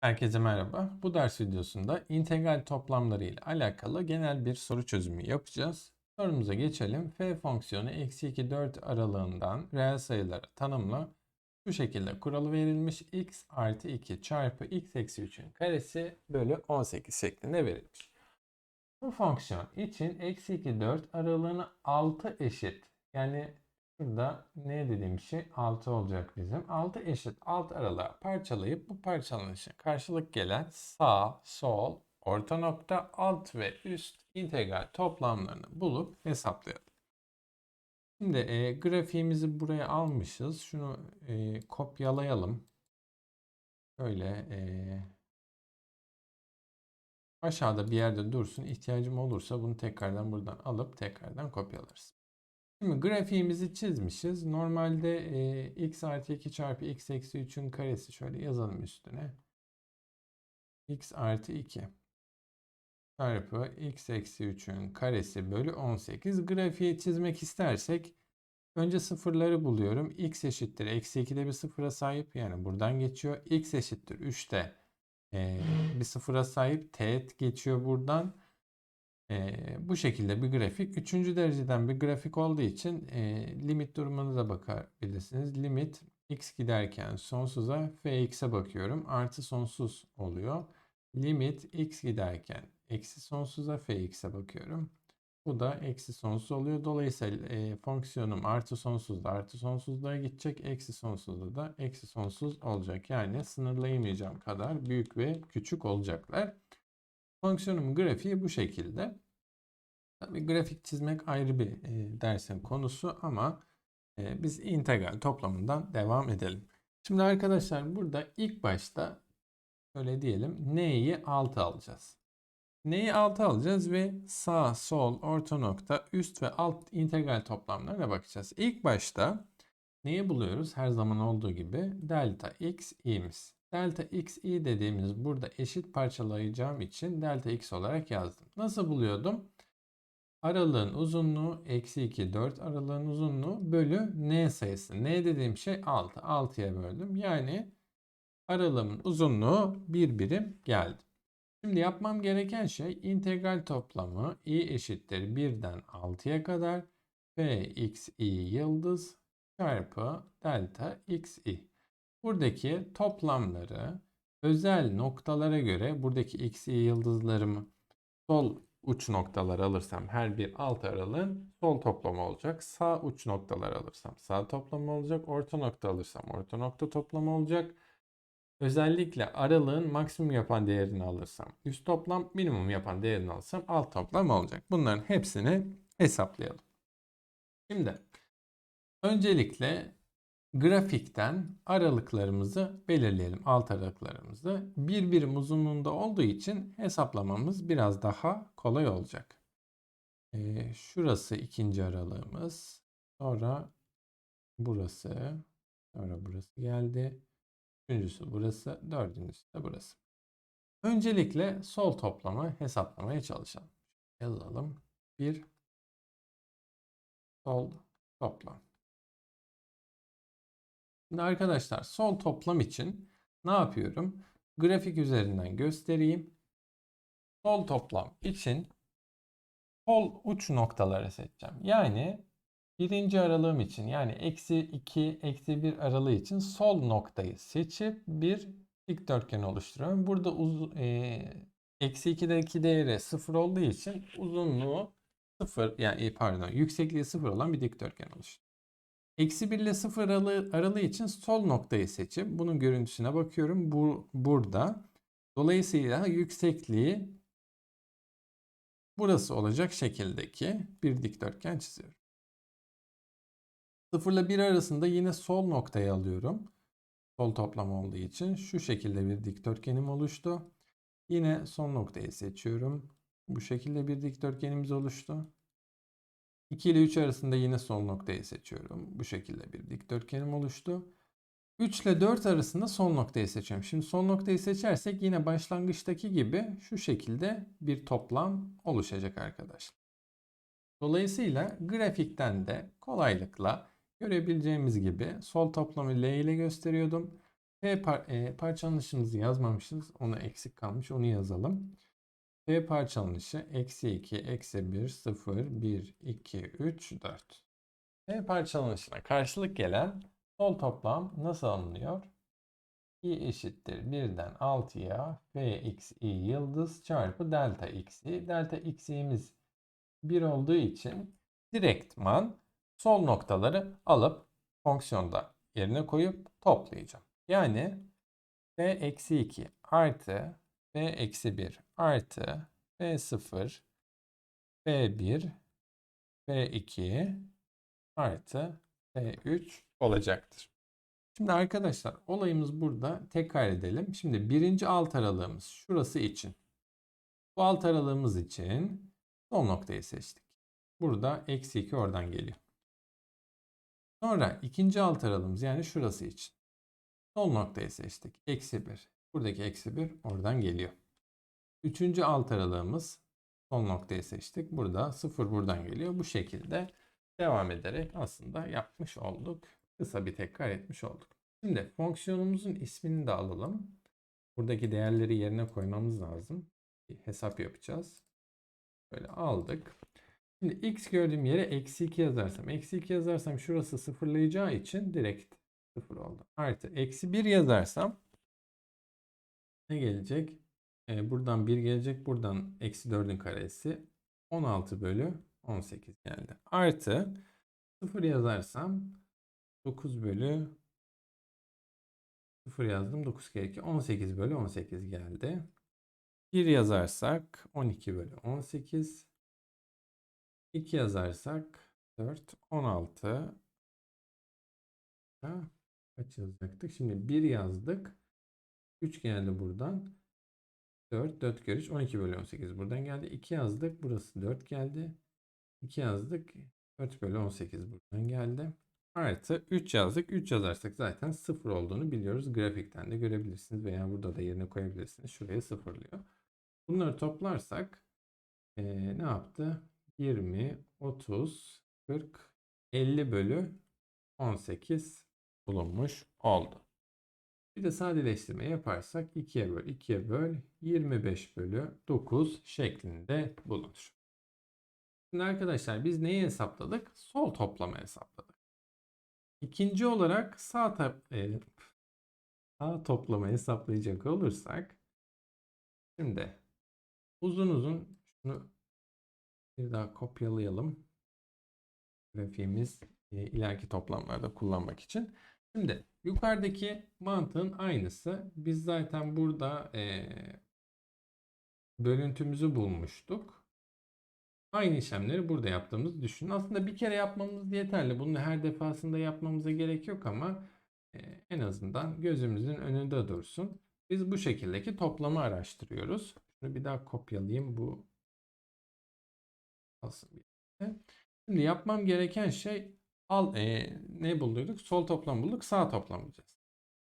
Herkese merhaba. Bu ders videosunda integral toplamları ile alakalı genel bir soru çözümü yapacağız. Sorumuza geçelim. F fonksiyonu eksi 2 4 aralığından reel sayıları tanımla. Şu şekilde kuralı verilmiş. x artı 2 çarpı x eksi 3'ün karesi bölü 18 şeklinde verilmiş. Bu fonksiyon için eksi 2 4 aralığını 6 eşit. Yani Burada ne dediğim şey 6 olacak bizim. 6 eşit alt aralığa parçalayıp bu parçalanışa karşılık gelen sağ, sol, orta nokta, alt ve üst integral toplamlarını bulup hesaplayalım. Şimdi e, grafiğimizi buraya almışız. Şunu e, kopyalayalım. Şöyle e, aşağıda bir yerde dursun. İhtiyacım olursa bunu tekrardan buradan alıp tekrardan kopyalarız. Şimdi grafiğimizi çizmişiz. Normalde e, x artı 2 çarpı x eksi 3'ün karesi şöyle yazalım üstüne. x artı 2 çarpı x eksi 3'ün karesi bölü 18. Grafiği çizmek istersek önce sıfırları buluyorum. x eşittir eksi 2'de bir sıfıra sahip yani buradan geçiyor. x eşittir 3'te e, bir sıfıra sahip teğet geçiyor buradan. Ee, bu şekilde bir grafik. Üçüncü dereceden bir grafik olduğu için e, limit durumuna da bakabilirsiniz. Limit x giderken sonsuza fx'e bakıyorum. Artı sonsuz oluyor. Limit x giderken eksi sonsuza fx'e bakıyorum. Bu da eksi sonsuz oluyor. Dolayısıyla e, fonksiyonum artı sonsuzda artı sonsuzluğa gidecek. Eksi sonsuzda da eksi sonsuz olacak. Yani sınırlayamayacağım kadar büyük ve küçük olacaklar. Fonksiyonumun grafiği bu şekilde. Tabii grafik çizmek ayrı bir e, dersin konusu ama e, biz integral toplamından devam edelim. Şimdi arkadaşlar burada ilk başta şöyle diyelim neyi 6 alacağız. Neyi 6 alacağız ve sağ, sol, orta nokta, üst ve alt integral toplamlarına bakacağız. İlk başta neyi buluyoruz? Her zaman olduğu gibi delta x i'miz. Delta x i dediğimiz burada eşit parçalayacağım için delta x olarak yazdım. Nasıl buluyordum? Aralığın uzunluğu eksi 2 4 aralığın uzunluğu bölü n sayısı. n dediğim şey 6. 6'ya böldüm. Yani aralığın uzunluğu bir birim geldi. Şimdi yapmam gereken şey integral toplamı i eşittir 1'den 6'ya kadar f x i yıldız çarpı delta x i. Buradaki toplamları özel noktalara göre buradaki x i yıldızlarımı sol uç noktalar alırsam her bir alt aralığın sol toplamı olacak. Sağ uç noktalar alırsam sağ toplamı olacak. Orta nokta alırsam orta nokta toplamı olacak. Özellikle aralığın maksimum yapan değerini alırsam üst toplam, minimum yapan değerini alırsam alt toplam olacak. Bunların hepsini hesaplayalım. Şimdi öncelikle grafikten aralıklarımızı belirleyelim. Alt aralıklarımızı. Bir birim uzunluğunda olduğu için hesaplamamız biraz daha kolay olacak. Ee, şurası ikinci aralığımız. Sonra burası. Sonra burası geldi. Üçüncüsü burası. Dördüncüsü de burası. Öncelikle sol toplamı hesaplamaya çalışalım. Yazalım. Bir sol toplam. Şimdi arkadaşlar sol toplam için ne yapıyorum? Grafik üzerinden göstereyim. Sol toplam için sol uç noktaları seçeceğim. Yani birinci aralığım için yani eksi 2, eksi 1 aralığı için sol noktayı seçip bir dikdörtgen oluşturuyorum. Burada uz e, eksi 2'deki değeri 0 olduğu için uzunluğu 0 yani pardon yüksekliği 0 olan bir dikdörtgen oluşturuyorum. Eksi 1 ile 0 aralığı, için sol noktayı seçip bunun görüntüsüne bakıyorum. Bu burada. Dolayısıyla yüksekliği burası olacak şekildeki bir dikdörtgen çiziyorum. 0 ile 1 arasında yine sol noktayı alıyorum. Sol toplam olduğu için şu şekilde bir dikdörtgenim oluştu. Yine son noktayı seçiyorum. Bu şekilde bir dikdörtgenimiz oluştu. 2 ile 3 arasında yine sol noktayı seçiyorum. Bu şekilde bir dikdörtgenim oluştu. 3 ile 4 arasında sol noktayı seçiyorum. Şimdi sol noktayı seçersek yine başlangıçtaki gibi şu şekilde bir toplam oluşacak arkadaşlar. Dolayısıyla grafikten de kolaylıkla görebileceğimiz gibi sol toplamı L ile gösteriyordum. P par e, parçalanışımızı yazmamışız. Onu eksik kalmış. Onu yazalım. P parçalanışı eksi 2, eksi 1, 0, 1, 2, 3, 4. P parçalanışına karşılık gelen sol toplam nasıl alınıyor? i eşittir 1'den 6'ya fxi yıldız çarpı delta xi. Delta xi'miz 1 olduğu için direktman sol noktaları alıp fonksiyonda yerine koyup toplayacağım. Yani f eksi 2 artı f eksi 1 artı f0 f1 f2 artı f3 olacaktır. Şimdi arkadaşlar olayımız burada tekrar edelim. Şimdi birinci alt aralığımız şurası için. Bu alt aralığımız için son noktayı seçtik. Burada eksi 2 oradan geliyor. Sonra ikinci alt aralığımız yani şurası için. Son noktayı seçtik. Eksi 1. Buradaki eksi 1 oradan geliyor. Üçüncü alt aralığımız son noktayı seçtik. Burada 0 buradan geliyor. Bu şekilde devam ederek aslında yapmış olduk. Kısa bir tekrar etmiş olduk. Şimdi fonksiyonumuzun ismini de alalım. Buradaki değerleri yerine koymamız lazım. Bir hesap yapacağız. Böyle aldık. Şimdi x gördüğüm yere eksi 2 yazarsam. Eksi 2 yazarsam şurası sıfırlayacağı için direkt sıfır oldu. Artı eksi 1 yazarsam ne gelecek? Ee, buradan 1 gelecek. Buradan eksi 4'ün karesi 16 bölü 18 geldi. Artı 0 yazarsam 9 bölü 0 yazdım. 9 kere 2 18 bölü 18 geldi. 1 yazarsak 12 bölü 18. 2 yazarsak 4 16 Ha, kaç yazacaktık? Şimdi 1 yazdık. 3 geldi buradan. 4 4 kere 3 12 bölü 18 buradan geldi. 2 yazdık. Burası 4 geldi. 2 yazdık. 4 bölü 18 buradan geldi. Artı 3 yazdık. 3 yazarsak zaten 0 olduğunu biliyoruz. Grafikten de görebilirsiniz veya burada da yerine koyabilirsiniz. Şuraya sıfırlıyor. Bunları toplarsak eee, ne yaptı? 20, 30, 40, 50 bölü 18 bulunmuş oldu. Bir de sadeleştirme yaparsak 2'ye böl 2'ye böl 25 bölü 9 şeklinde bulunur. Şimdi arkadaşlar biz neyi hesapladık? Sol toplama hesapladık. İkinci olarak sağ, e, sağ toplama hesaplayacak olursak şimdi uzun uzun şunu bir daha kopyalayalım. Grafiğimiz e, ileriki toplamlarda kullanmak için. Şimdi yukarıdaki mantığın aynısı. Biz zaten burada e, bölüntümüzü bulmuştuk. Aynı işlemleri burada yaptığımızı düşünün. Aslında bir kere yapmamız yeterli. Bunu her defasında yapmamıza gerek yok ama e, en azından gözümüzün önünde dursun. Biz bu şekildeki toplamı araştırıyoruz. Şunu bir daha kopyalayayım. Bu. Şimdi yapmam gereken şey al e, ne bulduk? Sol toplam bulduk. Sağ toplam bulacağız.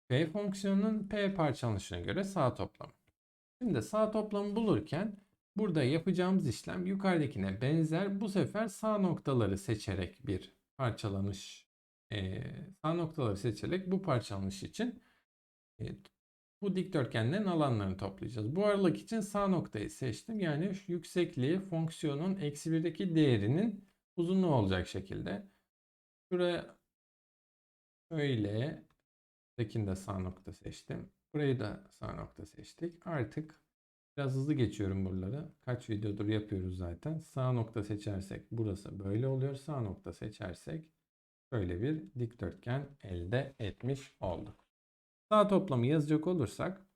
P fonksiyonunun P parçalanışına göre sağ toplam. Şimdi sağ toplamı bulurken burada yapacağımız işlem yukarıdakine benzer. Bu sefer sağ noktaları seçerek bir parçalanış e, sağ noktaları seçerek bu parçalanış için e, bu dikdörtgenlerin alanlarını toplayacağız. Bu aralık için sağ noktayı seçtim. Yani yüksekliği fonksiyonun eksi 1'deki değerinin uzunluğu olacak şekilde. Şuraya şöyle buradakini de sağ nokta seçtim. Burayı da sağ nokta seçtik. Artık biraz hızlı geçiyorum buraları. Kaç videodur yapıyoruz zaten. Sağ nokta seçersek burası böyle oluyor. Sağ nokta seçersek böyle bir dikdörtgen elde etmiş olduk. Sağ toplamı yazacak olursak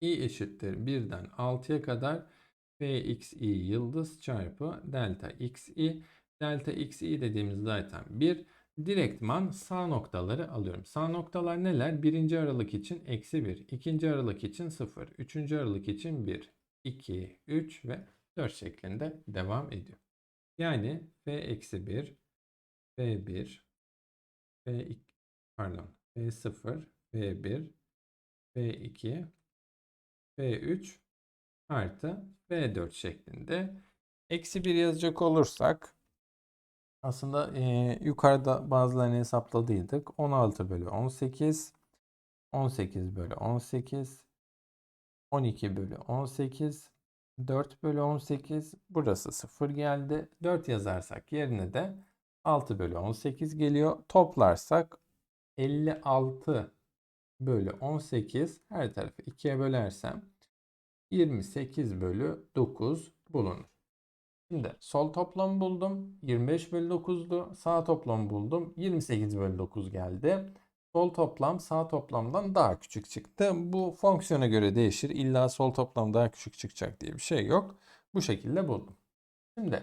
i eşittir 1'den 6'ya kadar fxi yıldız çarpı delta xi. Delta xi dediğimiz zaten 1. Direktman sağ noktaları alıyorum. Sağ noktalar neler? Birinci aralık için eksi 1. ikinci aralık için 0. Üçüncü aralık için 1. 2, 3 ve 4 şeklinde devam ediyor. Yani f eksi 1, f1, f2, pardon f0, f1, f2, f3 artı f4 şeklinde. Eksi 1 yazacak olursak aslında e, yukarıda bazılarını hesapladıydık. 16 bölü 18 18 bölü 18. 12 bölü 18. 4 bölü 18. Burası 0 geldi. 4 yazarsak yerine de 6 bölü 18 geliyor. Toplarsak 56 bölü 18 her tarafı 2'ye bölersem 28 bölü 9 bulunur. Şimdi sol toplam buldum. 25 bölü 9'du. Sağ toplam buldum. 28 bölü 9 geldi. Sol toplam sağ toplamdan daha küçük çıktı. Bu fonksiyona göre değişir. İlla sol toplam daha küçük çıkacak diye bir şey yok. Bu şekilde buldum. Şimdi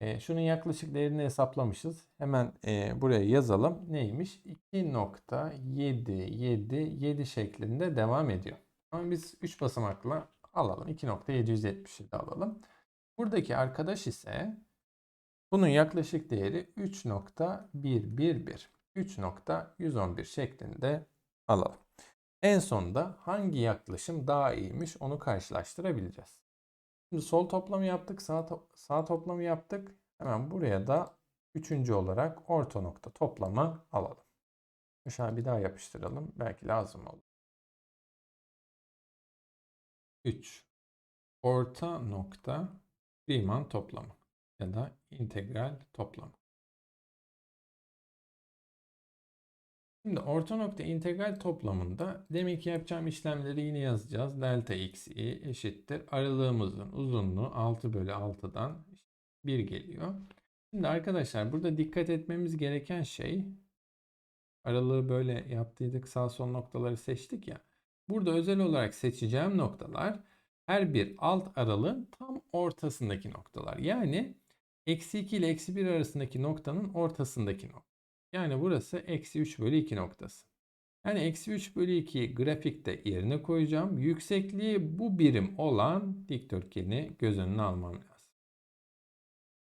e, şunun yaklaşık değerini hesaplamışız. Hemen e, buraya yazalım. Neymiş? 2.777 şeklinde devam ediyor. Ama biz 3 basamakla alalım. 2.777 alalım. Buradaki arkadaş ise bunun yaklaşık değeri 3.111. 3.111 şeklinde alalım. En sonunda hangi yaklaşım daha iyiymiş onu karşılaştırabileceğiz. Şimdi sol toplamı yaptık, sağ, to- sağ toplamı yaptık. Hemen buraya da üçüncü olarak orta nokta toplamı alalım. Aşağı bir daha yapıştıralım. Belki lazım olur. 3. Orta nokta Riemann toplamı ya da integral toplamı. Şimdi orta nokta integral toplamında demek ki yapacağım işlemleri yine yazacağız. Delta x'i eşittir. Aralığımızın uzunluğu 6 bölü 6'dan 1 geliyor. Şimdi arkadaşlar burada dikkat etmemiz gereken şey aralığı böyle yaptıydık sağ sol noktaları seçtik ya. Burada özel olarak seçeceğim noktalar her bir alt aralığın tam ortasındaki noktalar. Yani eksi 2 ile eksi 1 arasındaki noktanın ortasındaki nokta. Yani burası eksi 3 bölü 2 noktası. Yani eksi 3 bölü 2'yi grafikte yerine koyacağım. Yüksekliği bu birim olan dikdörtgeni göz önüne almam lazım.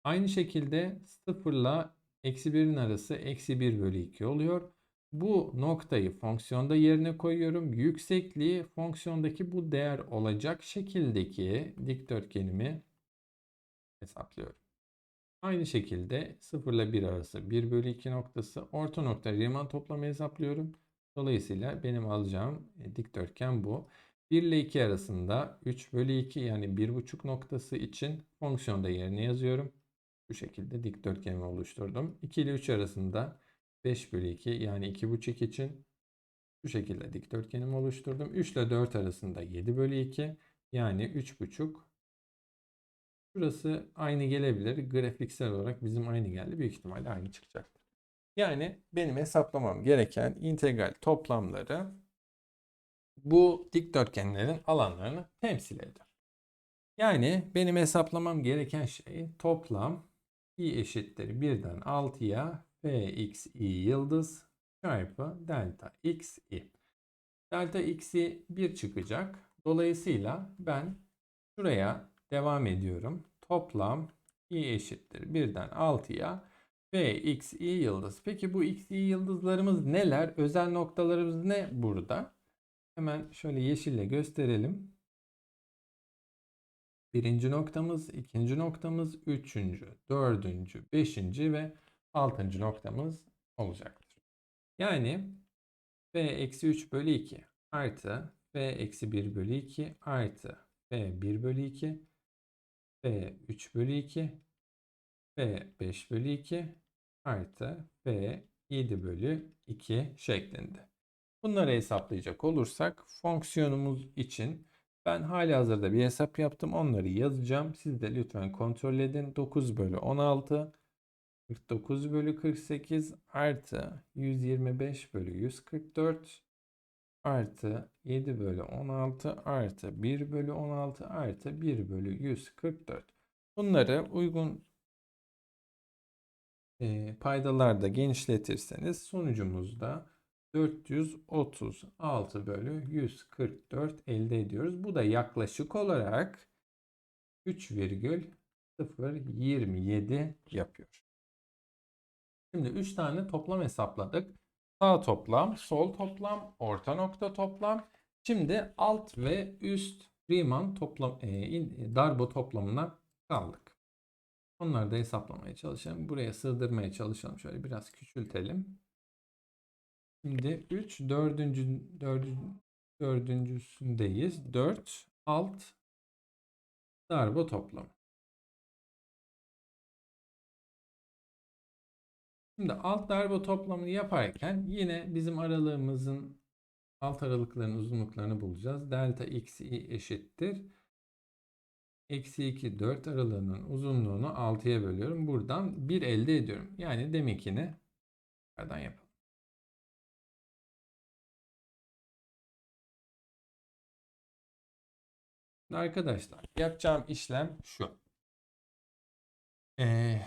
Aynı şekilde 0 ile eksi 1'in arası eksi 1 bölü 2 oluyor. Bu noktayı fonksiyonda yerine koyuyorum. Yüksekliği fonksiyondaki bu değer olacak şekildeki dikdörtgenimi hesaplıyorum. Aynı şekilde 0 ile 1 arası 1 bölü 2 noktası. Orta nokta Riemann toplamı hesaplıyorum. Dolayısıyla benim alacağım e, dikdörtgen bu. 1 ile 2 arasında 3 bölü 2 yani 1,5 noktası için fonksiyonda yerine yazıyorum. Bu şekilde dikdörtgenimi oluşturdum. 2 ile 3 arasında 5 bölü 2 yani 2,5 için bu şekilde dikdörtgenimi oluşturdum. 3 ile 4 arasında 7 bölü 2 yani 3,5 Burası aynı gelebilir. Grafiksel olarak bizim aynı geldi. Büyük ihtimalle aynı çıkacaktır. Yani benim hesaplamam gereken integral toplamları bu dikdörtgenlerin alanlarını temsil eder. Yani benim hesaplamam gereken şey toplam i eşittir 1'den 6'ya fxi yıldız çarpı delta xi. Delta x'i 1 çıkacak. Dolayısıyla ben şuraya devam ediyorum. Toplam i eşittir 1'den 6'ya v x i yıldız. Peki bu x i yıldızlarımız neler? Özel noktalarımız ne burada? Hemen şöyle yeşille gösterelim. Birinci noktamız, ikinci noktamız, üçüncü, dördüncü, beşinci ve altıncı noktamız olacaktır. Yani v eksi 3 bölü 2 artı v eksi 1 bölü 2 artı v 1 bölü 2 v 3 bölü 2 v 5 bölü 2 artı v 7 bölü 2 şeklinde. Bunları hesaplayacak olursak fonksiyonumuz için ben hali hazırda bir hesap yaptım. Onları yazacağım. Siz de lütfen kontrol edin. 9 bölü 16 49 bölü 48 artı 125 bölü 144 artı 7 bölü 16 artı 1 bölü 16 artı 1 bölü 144. Bunları uygun e, paydalarda genişletirseniz sonucumuzda 436 bölü 144 elde ediyoruz. Bu da yaklaşık olarak 3,027 yapıyor. Şimdi 3 tane toplam hesapladık. Sağ toplam, sol toplam, orta nokta toplam. Şimdi alt ve üst Riemann toplam, e, darbo toplamına kaldık. Onları da hesaplamaya çalışalım. Buraya sığdırmaya çalışalım. Şöyle biraz küçültelim. Şimdi 3 dördüncü, dördüncü dördüncüsündeyiz. 4 alt darbe toplamı. Şimdi alt darbe toplamını yaparken yine bizim aralığımızın alt aralıkların uzunluklarını bulacağız. Delta x i eşittir. Eksi 2 4 aralığının uzunluğunu 6'ya bölüyorum. Buradan 1 elde ediyorum. Yani deminkini nereden yapalım. Arkadaşlar yapacağım işlem şu. Ee,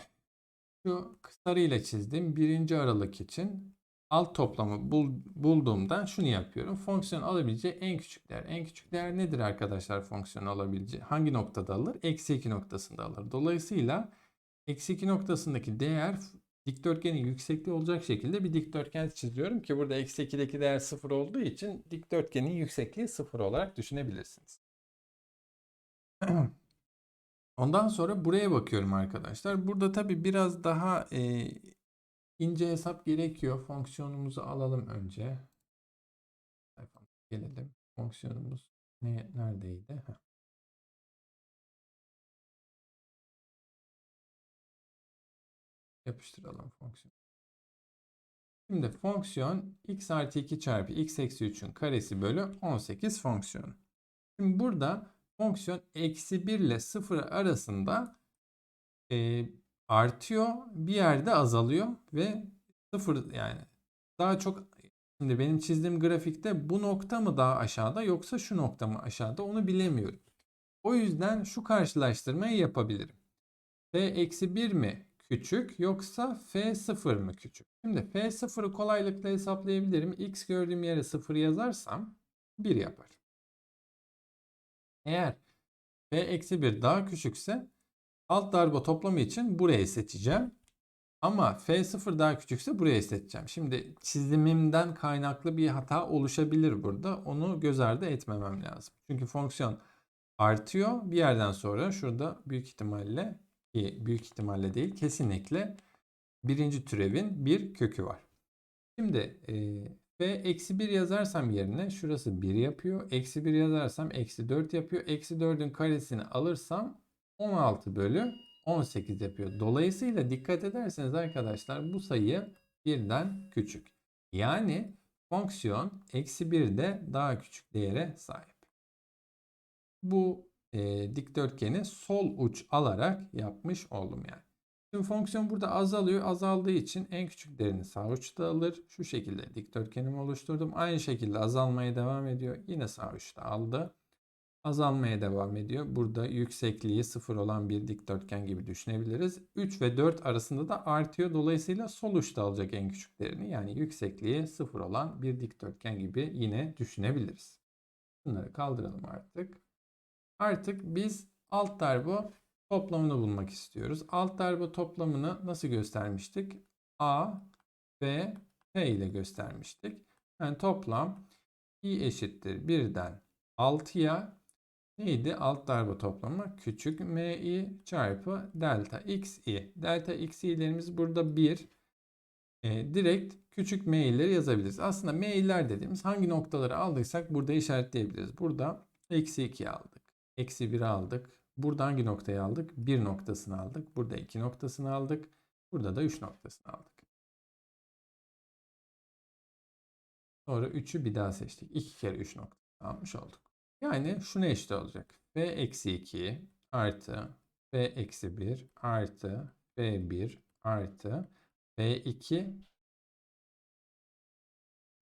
şu sarıyla çizdiğim birinci aralık için alt toplamı bul, bulduğumda şunu yapıyorum. Fonksiyon alabileceği en küçük değer. En küçük değer nedir arkadaşlar fonksiyon alabileceği? Hangi noktada alır? Eksi 2 noktasında alır. Dolayısıyla eksi 2 noktasındaki değer dikdörtgenin yüksekliği olacak şekilde bir dikdörtgen çiziyorum ki burada eksi 2'deki değer 0 olduğu için dikdörtgenin yüksekliği 0 olarak düşünebilirsiniz. Ondan sonra buraya bakıyorum arkadaşlar. Burada tabi biraz daha e, ince hesap gerekiyor. Fonksiyonumuzu alalım önce. Gelelim. Fonksiyonumuz ne, neredeydi? Heh. Yapıştıralım fonksiyon. Şimdi fonksiyon x artı 2 çarpı x eksi 3'ün karesi bölü 18 fonksiyonu. Şimdi burada fonksiyon eksi 1 ile 0 arasında e, artıyor bir yerde azalıyor ve 0 yani daha çok şimdi benim çizdiğim grafikte bu nokta mı daha aşağıda yoksa şu nokta mı aşağıda onu bilemiyorum. O yüzden şu karşılaştırmayı yapabilirim. F eksi 1 mi küçük yoksa F0 mı küçük? Şimdi F0'ı kolaylıkla hesaplayabilirim. X gördüğüm yere 0 yazarsam 1 yapar. Eğer f eksi 1 daha küçükse alt darbe toplamı için burayı seçeceğim. Ama f0 daha küçükse burayı seçeceğim. Şimdi çizimimden kaynaklı bir hata oluşabilir burada. Onu göz ardı etmemem lazım. Çünkü fonksiyon artıyor. Bir yerden sonra şurada büyük ihtimalle ki büyük ihtimalle değil kesinlikle birinci türevin bir kökü var. Şimdi e, ve eksi 1 yazarsam yerine şurası 1 yapıyor. Eksi 1 yazarsam eksi 4 yapıyor. Eksi 4'ün karesini alırsam 16 bölü 18 yapıyor. Dolayısıyla dikkat ederseniz arkadaşlar bu sayı birden küçük. Yani fonksiyon eksi 1'de daha küçük değere sahip. Bu e, dikdörtgeni sol uç alarak yapmış oldum yani. Şimdi fonksiyon burada azalıyor. Azaldığı için en küçük değerini sağ uçta alır. Şu şekilde dikdörtgenimi oluşturdum. Aynı şekilde azalmaya devam ediyor. Yine sağ uçta aldı. Azalmaya devam ediyor. Burada yüksekliği sıfır olan bir dikdörtgen gibi düşünebiliriz. 3 ve 4 arasında da artıyor. Dolayısıyla sol uçta alacak en küçük değerini. Yani yüksekliği sıfır olan bir dikdörtgen gibi yine düşünebiliriz. Bunları kaldıralım artık. Artık biz alt darbu toplamını bulmak istiyoruz. Alt darbe toplamını nasıl göstermiştik? A, B, P ile göstermiştik. Yani toplam i eşittir 1'den 6'ya neydi? Alt darbe toplamı küçük mi çarpı delta xi. Delta xi'lerimiz burada 1. E, direkt küçük m'leri yazabiliriz. Aslında m'ler dediğimiz hangi noktaları aldıysak burada işaretleyebiliriz. Burada eksi 2 aldık. Eksi 1 aldık. Burada hangi noktayı aldık? 1 noktasını aldık. Burada 2 noktasını aldık. Burada da 3 noktasını aldık. Sonra 3'ü bir daha seçtik. 2 kere 3 nokta almış olduk. Yani şuna eşit olacak. B eksi 2 artı B eksi 1 artı B1 artı B2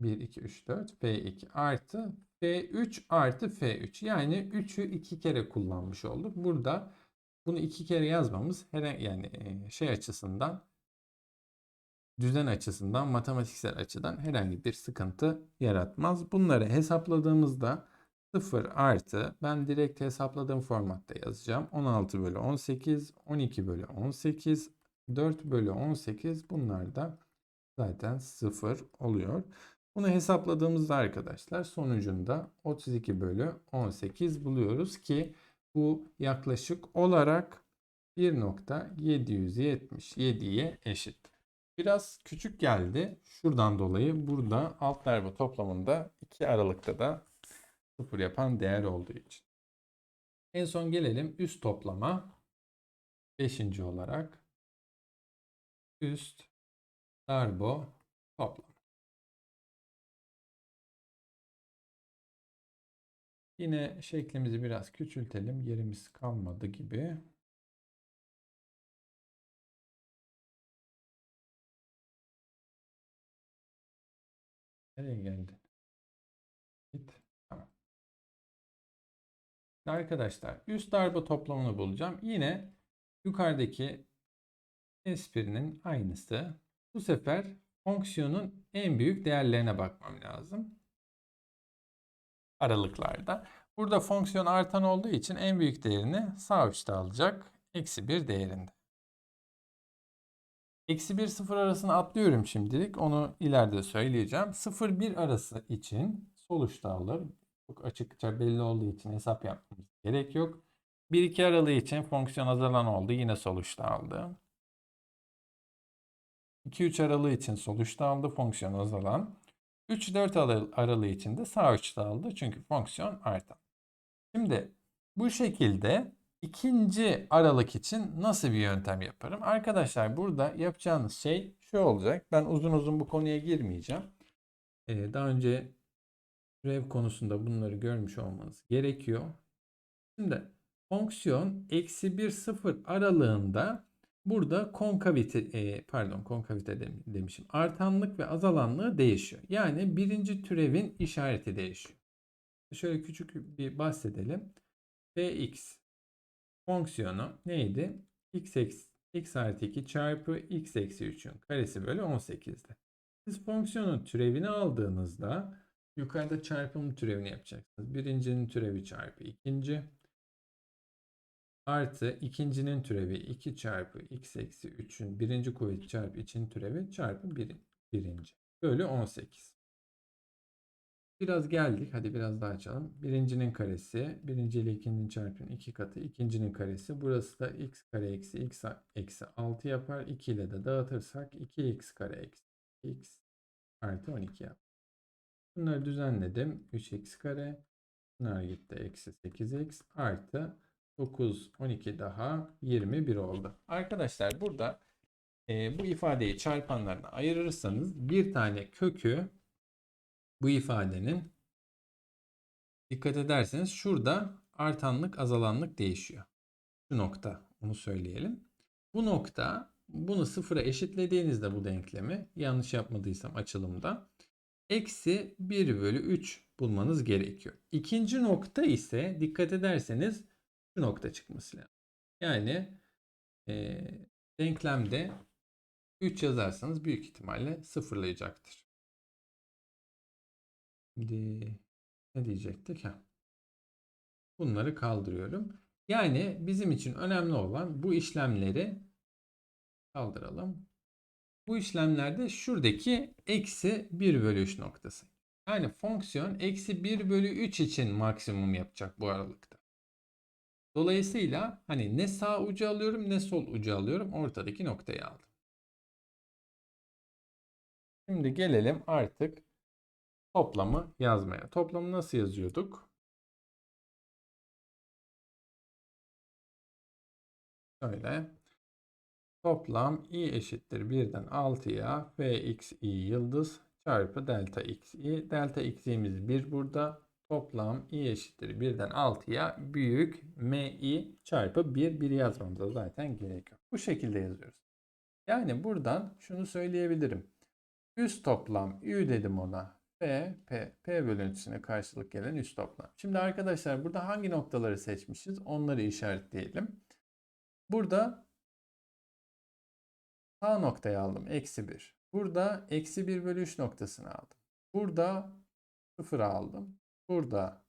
1, 2, 3, 4 P2 artı F3 artı F3. Yani 3'ü 2 kere kullanmış olduk. Burada bunu 2 kere yazmamız her yani şey açısından düzen açısından matematiksel açıdan herhangi bir sıkıntı yaratmaz. Bunları hesapladığımızda 0 artı ben direkt hesapladığım formatta yazacağım. 16 bölü 18, 12 bölü 18, 4 bölü 18 bunlar da zaten 0 oluyor. Bunu hesapladığımızda arkadaşlar sonucunda 32 bölü 18 buluyoruz ki bu yaklaşık olarak 1.777'ye eşit. biraz küçük geldi. Şuradan dolayı burada alt derbe toplamında iki aralıkta da sıfır yapan değer olduğu için. En son gelelim üst toplama. Beşinci olarak üst darbo toplam. Yine şeklimizi biraz küçültelim. Yerimiz kalmadı gibi. Nereye geldin? Git. Tamam. Arkadaşlar üst darbe toplamını bulacağım. Yine yukarıdaki esprinin aynısı. Bu sefer fonksiyonun en büyük değerlerine bakmam lazım. Aralıklarda. Burada fonksiyon artan olduğu için en büyük değerini sağ uçta alacak. Eksi 1 değerinde. Eksi 1 0 arasını atlıyorum şimdilik. Onu ileride söyleyeceğim. 0-1 arası için sol uçta alır. Çok açıkça belli olduğu için hesap yapmamız gerek yok. 1-2 aralığı için fonksiyon azalan oldu. Yine sol uçta aldı. 2-3 aralığı için sol uçta aldı. Fonksiyon azalan. 3-4 aralığı için de sağ uçta aldı. Çünkü fonksiyon artan. Şimdi bu şekilde ikinci aralık için nasıl bir yöntem yaparım? Arkadaşlar burada yapacağınız şey şu olacak. Ben uzun uzun bu konuya girmeyeceğim. Ee, daha önce türev konusunda bunları görmüş olmanız gerekiyor. Şimdi fonksiyon eksi 1 0 aralığında burada konkavite e, pardon konkavite demişim artanlık ve azalanlığı değişiyor. Yani birinci türevin işareti değişiyor. Şöyle küçük bir bahsedelim. Px fonksiyonu neydi? x, eksi, x artı 2 çarpı x eksi 3'ün karesi bölü 18'de. Siz fonksiyonun türevini aldığınızda yukarıda çarpım türevini yapacaksınız. Birincinin türevi çarpı ikinci artı ikincinin türevi 2 çarpı x eksi 3'ün birinci kuvveti çarpı için türevi çarpı bir, birinci bölü 18. Biraz geldik. Hadi biraz daha açalım. Birincinin karesi. Birinci ile ikincinin çarpımının iki katı. ikincinin karesi. Burası da x kare eksi x eksi 6 yapar. 2 ile de dağıtırsak 2x kare eksi x artı 12 yapar. Bunları düzenledim. 3x kare. Bunlar gitti. Eksi 8x artı 9, 12 daha 21 oldu. Arkadaşlar burada e, bu ifadeyi çarpanlarına ayırırsanız bir tane kökü bu ifadenin dikkat ederseniz şurada artanlık azalanlık değişiyor. Şu nokta onu söyleyelim. Bu nokta bunu sıfıra eşitlediğinizde bu denklemi yanlış yapmadıysam açılımda eksi 1 bölü 3 bulmanız gerekiyor. İkinci nokta ise dikkat ederseniz şu nokta çıkması lazım. Yani e, denklemde 3 yazarsanız büyük ihtimalle sıfırlayacaktır. Şimdi ne diyecektik? Heh. Bunları kaldırıyorum. Yani bizim için önemli olan bu işlemleri kaldıralım. Bu işlemlerde şuradaki eksi 1 bölü 3 noktası. Yani fonksiyon eksi 1 bölü 3 için maksimum yapacak bu aralıkta. Dolayısıyla hani ne sağ ucu alıyorum ne sol ucu alıyorum. Ortadaki noktayı aldım. Şimdi gelelim artık toplamı yazmaya. Toplamı nasıl yazıyorduk? Şöyle. Toplam i eşittir 1'den 6'ya fx i yıldız çarpı delta x i. Delta x'imiz 1 burada. Toplam i eşittir 1'den 6'ya büyük mi çarpı 1. 1 yazmamıza zaten gerek yok. Bu şekilde yazıyoruz. Yani buradan şunu söyleyebilirim. Üst toplam ü dedim ona. P, P, P bölüntüsüne karşılık gelen üst toplam. Şimdi arkadaşlar burada hangi noktaları seçmişiz? Onları işaretleyelim. Burada sağ noktayı aldım. Eksi 1. Burada eksi 1 bölü 3 noktasını aldım. Burada 0 aldım. Burada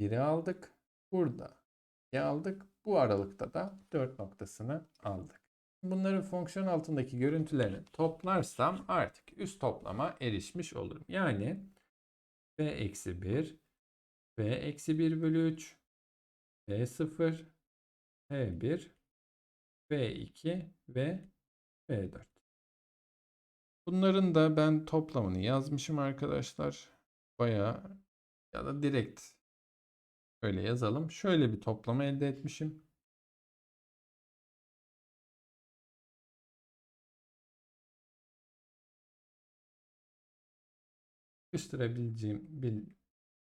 1'i aldık. Burada 2 aldık. Bu aralıkta da 4 noktasını aldık. Bunların fonksiyon altındaki görüntülerini toplarsam artık üst toplama erişmiş olurum. Yani b eksi 1, b eksi 1 bölü 3, b 0, b 1, b 2 ve b 4. Bunların da ben toplamını yazmışım arkadaşlar. Bayağı ya da direkt Şöyle yazalım. Şöyle bir toplama elde etmişim. Sıkıştırabileceğim bil-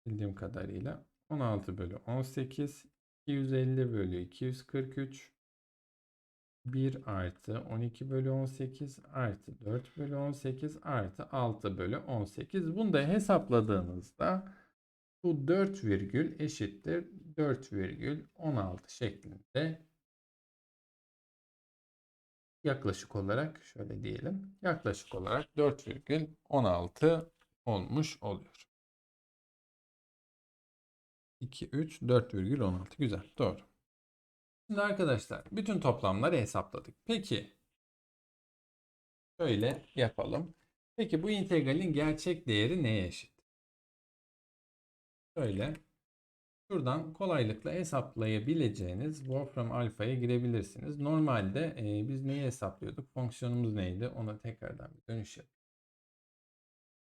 bildiğim kadarıyla 16 bölü 18 250 bölü 243 1 artı 12 bölü 18 artı 4 bölü 18 artı 6 bölü 18. Bunu da hesapladığınızda bu 4 virgül eşittir 4 virgül 16 şeklinde yaklaşık olarak şöyle diyelim. Yaklaşık olarak 4 virgül 16 olmuş oluyor. 2, 3, 4 virgül 16. Güzel. Doğru. Şimdi arkadaşlar bütün toplamları hesapladık. Peki şöyle yapalım. Peki bu integralin gerçek değeri neye eşit? Şöyle şuradan kolaylıkla hesaplayabileceğiniz Wolfram alfaya girebilirsiniz. Normalde e, biz neyi hesaplıyorduk? Fonksiyonumuz neydi? Ona tekrardan bir dönüş yapalım.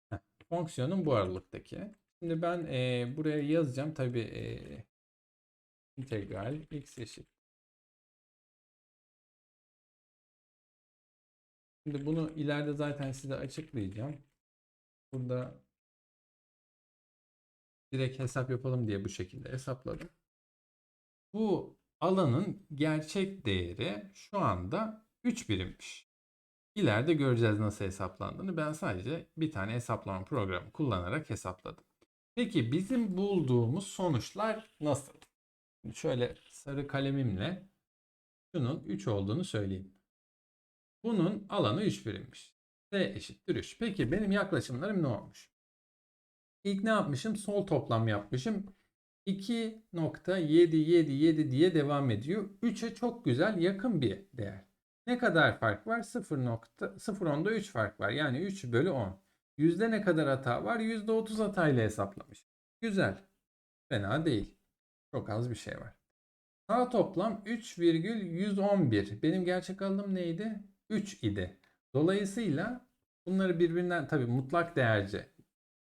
Heh, fonksiyonun bu aralıktaki. Şimdi ben e, buraya yazacağım. Tabi e, integral x eşit. Şimdi bunu ileride zaten size açıklayacağım. Burada direkt hesap yapalım diye bu şekilde hesapladım. Bu alanın gerçek değeri şu anda 3 birimmiş. İleride göreceğiz nasıl hesaplandığını. Ben sadece bir tane hesaplama programı kullanarak hesapladım. Peki bizim bulduğumuz sonuçlar nasıl? Şöyle sarı kalemimle şunun 3 olduğunu söyleyeyim. Bunun alanı 3 birimmiş. D eşittir 3. Peki benim yaklaşımlarım ne olmuş? İlk ne yapmışım? Sol toplam yapmışım. 2.777 diye devam ediyor. 3'e çok güzel yakın bir değer. Ne kadar fark var? 0.010'da 3 fark var. Yani 3 bölü 10. Yüzde ne kadar hata var? %30 hatayla hesaplamış. Güzel. Fena değil. Çok az bir şey var. Sağ toplam 3,111. Benim gerçek alanım neydi? 3 idi. Dolayısıyla bunları birbirinden tabii mutlak değerce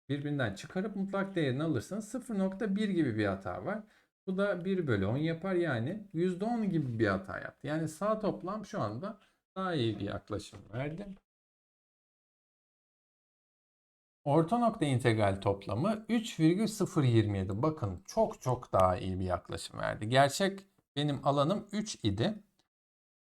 birbirinden çıkarıp mutlak değerini alırsanız 0.1 gibi bir hata var. Bu da 1 bölü 10 yapar yani %10 gibi bir hata yaptı. Yani sağ toplam şu anda daha iyi bir yaklaşım verdi. Orta nokta integral toplamı 3,027. Bakın çok çok daha iyi bir yaklaşım verdi. Gerçek benim alanım 3 idi.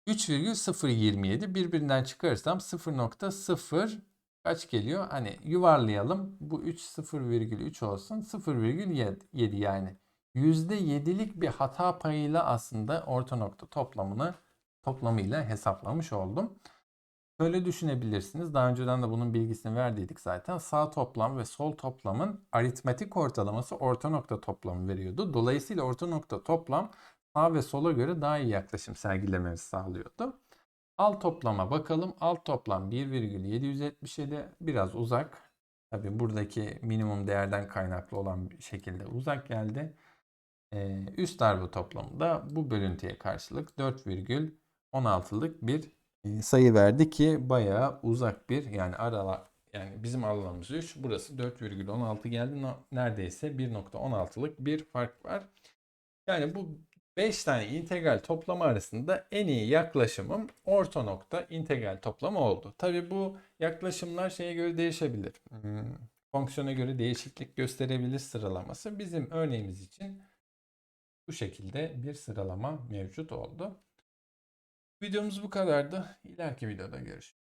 3,027 birbirinden çıkarırsam 0.0 kaç geliyor? Hani yuvarlayalım. Bu 3 0,3 olsun. 0,7 yani. %7'lik bir hata payıyla aslında orta nokta toplamını toplamıyla hesaplamış oldum. Böyle düşünebilirsiniz. Daha önceden de bunun bilgisini verdiydik zaten. Sağ toplam ve sol toplamın aritmetik ortalaması orta nokta toplamı veriyordu. Dolayısıyla orta nokta toplam sağ ve sola göre daha iyi yaklaşım sergilememizi sağlıyordu. Alt toplama bakalım. Alt toplam 1,777 biraz uzak. Tabi buradaki minimum değerden kaynaklı olan bir şekilde uzak geldi. Ee, üst darbe toplamı da bu bölüntüye karşılık 4,16'lık bir e, sayı verdi ki bayağı uzak bir yani aralar yani bizim alanımız 3 burası 4,16 geldi neredeyse 1.16'lık bir fark var. Yani bu 5 tane integral toplamı arasında en iyi yaklaşımım orta nokta integral toplamı oldu. Tabi bu yaklaşımlar şeye göre değişebilir. Hmm, fonksiyona göre değişiklik gösterebilir sıralaması. Bizim örneğimiz için bu şekilde bir sıralama mevcut oldu. Videomuz bu kadardı. İleriki videoda görüşürüz.